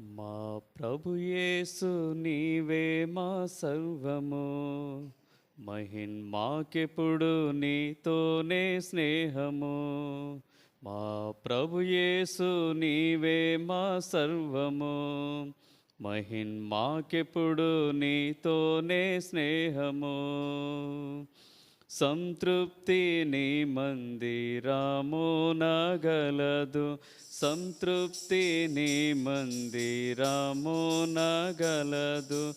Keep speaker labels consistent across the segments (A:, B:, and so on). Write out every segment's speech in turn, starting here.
A: మా ప్రభుయేసు నీవే మా సర్వము. మహిన్ మాకెప్పుడు నీతోనే స్నేహము. మా ప్రభుయేసు నీవే మా సర్వము. మహిన్ మాకెప్పుడు నీతోనే స్నేహము. సంతృప్తి నీ మందిరాము నగలదు. సంతృప్తి నీ మందిరాము నగలదు.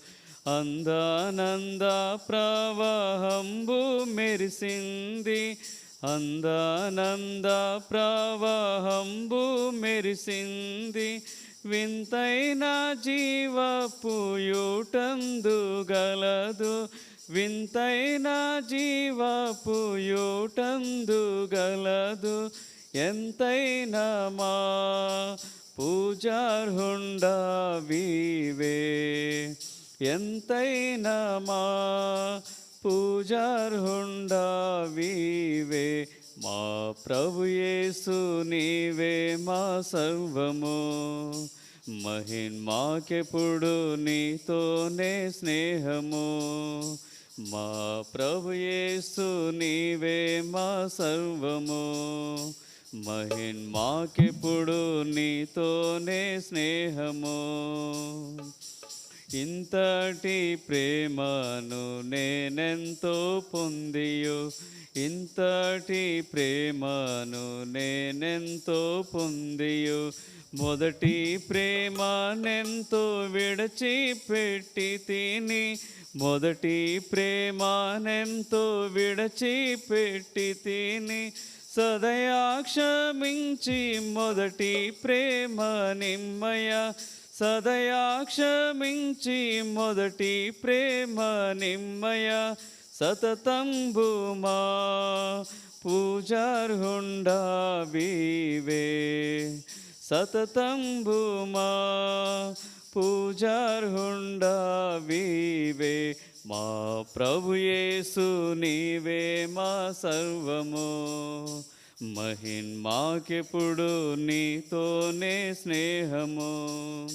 A: అందానంద ప్రవాహంబు మెరిసింది అందానంద ప్రవాహంబు మెరిసింది వింతైన జీవపుయూటందు గలదు వింతైన జీవపుయూటందు గలదు ఎంతైనా మా పూజార్హుండా వీవే. ఎంతైనా మా పూజార్హుండావీవే మా ప్రభుయేసు నీవే మా సర్వము. మహిన్ మాకెప్పుడు నీతోనే స్నేహము. మా ప్రభుయేసు నీవే మా సర్వము. మహిన్ మాకెప్పుడు నీతోనే స్నేహము. ఇంతటి ప్రేమను నేనెంతో పొందియు. ఇంతటి ప్రేమను నేనెంతో పొందియు. మొదటి ప్రేమనెంతో విడచిపెట్టి తిని. మొదటి ప్రేమనెంతో విడచిపెట్టి తిని. సదయా క్షమించి మొదటి ప్రేమ నిమ్మయ. సదయా క్షమించి మొదటి ప్రేమ నిమ్మయ సతతంబుమా. పూజార్హుండా వీవే సతతంబుమా. పూజార్హుండా వీవే మా ప్రభు యేసు నీవే మా సర్వము. మహిన్మాకెప్పుడు నీతోనే స్నేహము.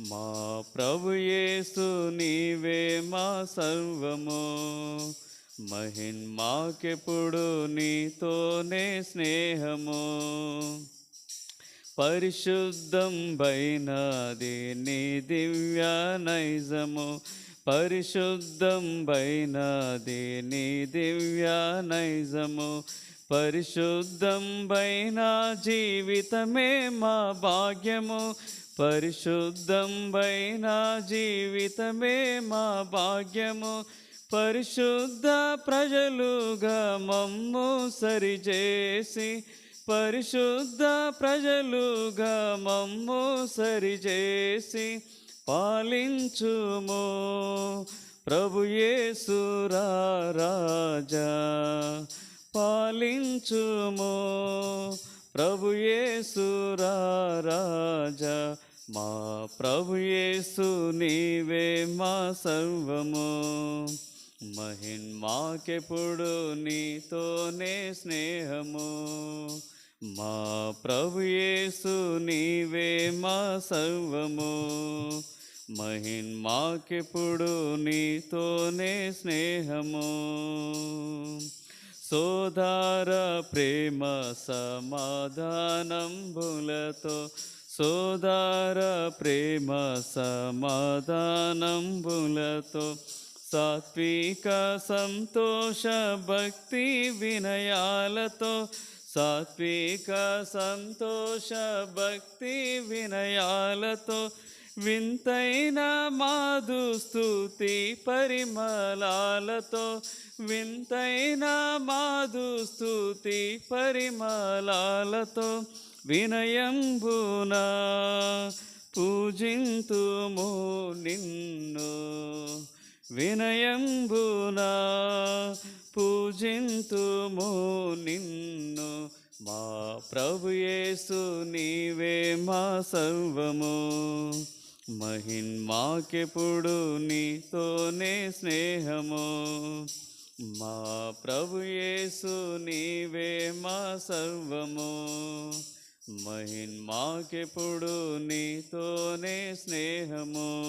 A: మా ప్రభుయేసు నీవే మా సర్వము. మహిన్మాకెప్పుడు నీతోనే స్నేహము. పరిశుద్ధం బైనాది నీ దివ్య నైజము. పరిశుద్ధం బైనాది నీ దివ్య నైజము. పరిశుద్ధంబైన జీవితమే మా భాగ్యము. పరిశుద్ధం జీవితమే మా భాగ్యము. పరిశుద్ధ ప్రజలుగా మమ్ము సరిచేసి పరిశుద్ధ ప్రజలుగా మమ్ము సరిచేసి పాలించుము. ప్రభుయేసురా రాజా. పాలించుము. ప్రభు రాజా మా ప్రభుయేసు నీవే మా సర్వము. మహిన్మాకెప్పుడు నీతోనే స్నేహము. మా ప్రభుయేసు నీవే మా సర్వము. మహిన్మాకెప్పుడు నీతోనే స్నేహము. సోదార ప్రేమ సమాధానంబులతో సోదార ప్రేమ సమాధానంబులతో సాత్విక సంతోష భక్తి వినయాలతో సాత్విక సంతోష భక్తి వినయాలతో వింతైన మాధుస్తుతి పరిమళాలతో వింతైన మాధుస్తుతి పరిమళాలతో వినయంబునా పూజింతుము నిన్ను. వినయంబునా పూజింతుము నిన్ను. మా ప్రభు యేసు నీవే మా సర్వము. మహిన్మాకెప్పుడు నీతోనే స్నేహము. మా ప్రభుయేసు నీవే మా సర్వము. మహిన్మాకెప్పుడు నీతోనే స్నేహము.